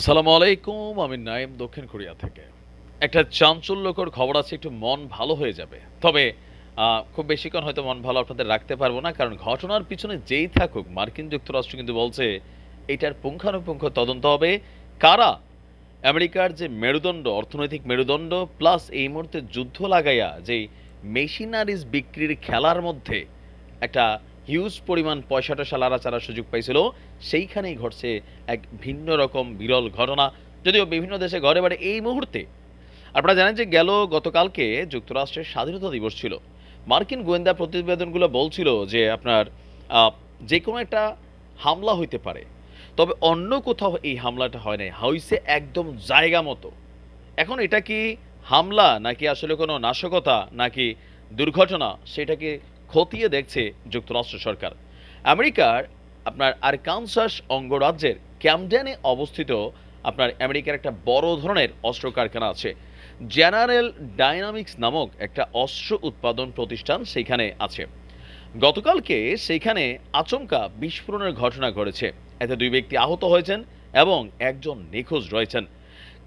আসসালামু আলাইকুম, আমি নাইম দক্ষিণ কোরিয়া থেকে। একটা চাঞ্চল্যকর খবর আছে, একটু মন ভালো হয়ে যাবে। তবে খুব বেশিক্ষণ হয়তো মন ভালো আপনাদের রাখতে পারব না, কারণ ঘটনার পিছনে যেই থাকুক, মার্কিন যুক্তরাষ্ট্র কিন্তু বলছে, এটার পুঙ্খানুপুঙ্খ তদন্ত হবে। কারা? আমেরিকার যে মেরুদণ্ড, অর্থনৈতিক মেরুদণ্ড, প্লাস এই মুহূর্তে যুদ্ধ লাগাইয়া যে মেশিনারিজ বিক্রির খেলার মধ্যে একটা হিউজ পরিমাণ পয়সা টয়সা লাড়াচাড়ার সুযোগ পাইছিল। সেইখানেই ঘটছে এক ভিন্ন রকম বিরল ঘটনা। যদিও বিভিন্ন দেশে ঘরে বাড়ে এই মুহূর্তে আপনারা জানেন যে গেল গতকালকে যুক্তরাষ্ট্রের স্বাধীনতা দিবস ছিল। মার্কিন গোয়েন্দা প্রতিবেদনগুলো বলছিল যে আপনার যে কোনো একটা হামলা হইতে পারে। তবে অন্য কোথাও এই হামলাটা হয় নাই। হয়েছে একদম জায়গা মতো। এখন এটা কি হামলা, নাকি আসলে কোনো নাশকতা, নাকি দুর্ঘটনা, সেটাকে খতিয়ে দেখছে যুক্তরাষ্ট্র সরকার। আমেরিকার আপনার আরকানসাস অঙ্গরাজ্যের ক্যামডেনে অবস্থিত আপনার আমেরিকার একটা বড় ধরনের অস্ত্র কারখানা আছে। জেনারেল ডাইনামিক্স নামক একটা অস্ত্র উৎপাদন প্রতিষ্ঠান সেখানে আছে। গতকালকে সেইখানে আচমকা বিস্ফোরণের ঘটনা ঘটেছে। এতে দুই ব্যক্তি আহত হয়েছেন এবং একজন নিখোঁজ রয়েছেন।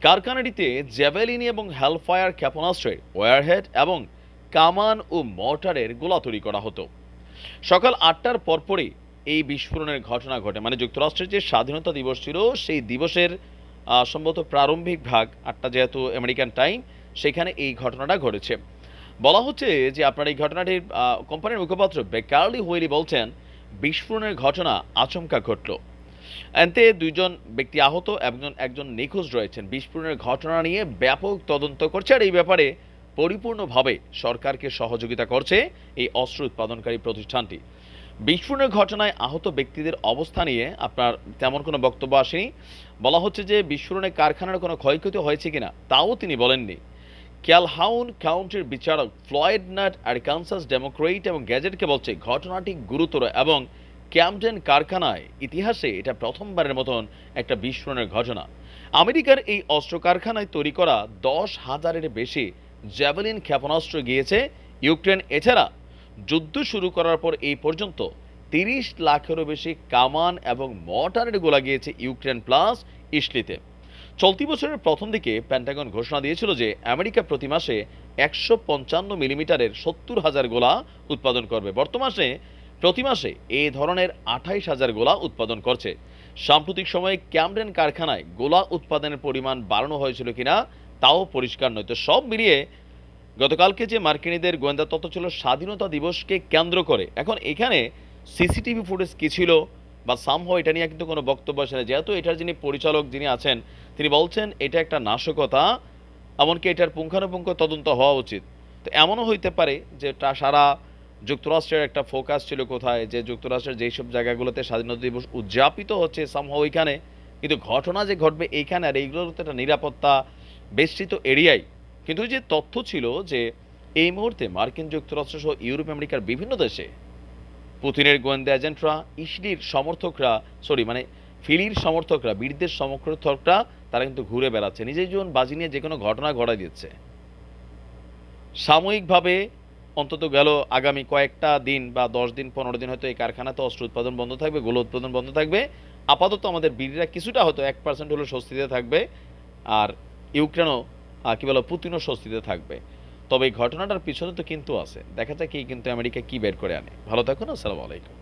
কারখানাটিতে জ্যাভেলিনি এবং হেলফায়ার ক্ষেপণাস্ত্রের ওয়ারহেড এবং কামান ও মর্টারের গোলা তৈরি করা হতো। সকাল আটটার পরপরই এই বিস্ফোরণের ঘটনা ঘটে। মানে যুক্তরাষ্ট্রের যে স্বাধীনতা দিবস ছিল, সেই দিবসের সম্ভবত প্রারম্ভিক ভাগ আটটা যেহেতু আমেরিকান টাইম, সেখানে এই ঘটনাটা ঘটেছে। বলা হচ্ছে যে আপনার এই ঘটনাটির কোম্পানির মুখপাত্র বেকার্লি হুইলি বলছেন, বিস্ফোরণের ঘটনা আচমকা ঘটল। এতে দুইজন ব্যক্তি আহত এবং একজন নিখোঁজ রয়েছেন। বিস্ফোরণের ঘটনা নিয়ে ব্যাপক তদন্ত করছে। আর এই ব্যাপারে পরিপূর্ণভাবে সরকারকে সহযোগিতা করছে এই অস্ত্র উৎপাদনকারী প্রতিষ্ঠানটি। বিস্ফোরণের ঘটনায় আহত ব্যক্তিদের অবস্থা নিয়ে আপনার তেমন কোনো বক্তব্য আসেনি। বলা হচ্ছে যে বিস্ফোরণে কারখানার কোনো ক্ষয়ক্ষতি হয়েছে কিনা, তাও তিনি বলেননি। ক্যালহাউন কাউন্টির বিচারক ফ্লয়েড নাট আর কানসাস ডেমোক্রেট এবং গ্যাজেটকে বলছে ঘটনাটি গুরুতর এবং ক্যাম্পডেন কারখানায় ইতিহাসে এটা প্রথমবারের মতন একটা বিস্ফোরণের ঘটনা। আমেরিকার এই অস্ত্র কারখানায় তৈরি করা দশ হাজারের বেশি জ্যাভেলিন ক্ষেপণাস্ত্র গিয়েছে ইউক্রেন। এছাড়া যুদ্ধ শুরু করার পর এই পর্যন্ত তিরিশ লাখেরও বেশি কামান এবং মর্টারের গোলা গিয়েছে ইউক্রেন প্লাস ইসলিতে। চলতি বছরের প্রথম দিকে প্যান্টাগন ঘোষণা দিয়েছিল যে আমেরিকা প্রতি মাসে একশো পঞ্চান্ন মিলিমিটারের সত্তর হাজার গোলা উৎপাদন করবে। বর্তমানে প্রতি মাসে এই ধরনের আঠাইশ হাজার গোলা উৎপাদন করছে। সাম্প্রতিক সময়ে ক্যামডেন কারখানায় গোলা উৎপাদনের পরিমাণ বাড়ানো হয়েছিল কিনা তাও পরিষ্কার নয়। তো সব মিলিয়ে গতকালকে যে মার্কিনীদের গোয়েন্দা তথ্য ছিল, স্বাধীনতা দিবসকে কেন্দ্র করে। এখন এখানে সিসিটিভি ফুটেজ কি ছিল বা সামহ এটা নিয়ে কিন্তু কোনো বক্তব্য আসে না। যেহেতু এটার যিনি পরিচালক যিনি আছেন, তিনি বলছেন এটা একটা নাশকতা, এমনকি এটার পুঙ্খানুপুঙ্খ তদন্ত হওয়া উচিত। তো এমনও হইতে পারে যে তা সারা যুক্তরাষ্ট্রের একটা ফোকাস ছিল কোথায়, যে যুক্তরাষ্ট্রের যেসব জায়গাগুলোতে স্বাধীনতা দিবস উদযাপিত হচ্ছে সামহ ওইখানে। কিন্তু ঘটনা যে ঘটবে এইখানে আর এইগুলোর তো একটা নিরাপত্তা বেষ্টিত এরিয়াই কিন্তু যে তথ্য ছিল যে এই মুহূর্তে মার্কিন যুক্তরাষ্ট্র সহ ইউরোপ, আমেরিকার বিভিন্ন দেশে পুতিনের গোয়েন্দা এজেন্টরা, ইসলির সমর্থকরা সরি মানে ফিলির সমর্থকরা বীরদের সমর্থকরা, তারা কিন্তু ঘুরে বেড়াচ্ছে। নিজের জীবন বাজি নিয়ে যে কোনো ঘটনা ঘটাই দিচ্ছে। সাময়িকভাবে অন্তত গেল আগামী কয়েকটা দিন বা দশ দিন, পনেরো দিন হয়তো এই কারখানাতে অস্ত্র উৎপাদন বন্ধ থাকবে, গোলো উৎপাদন বন্ধ থাকবে। আপাতত আমাদের বীররা কিছুটা হয়তো এক পার্সেন্ট হলেও স্বস্তিতে থাকবে। আর ইউক্রেনও কী বলো, পুতিনও স্বস্তিতে থাকবে। তবে এই ঘটনাটার পিছনে তো কিন্তু আছে। দেখা যাক কি কিন্তু আমেরিকা কি বের করে আনে। ভালো থাকুন, আসসালামু আলাইকুম।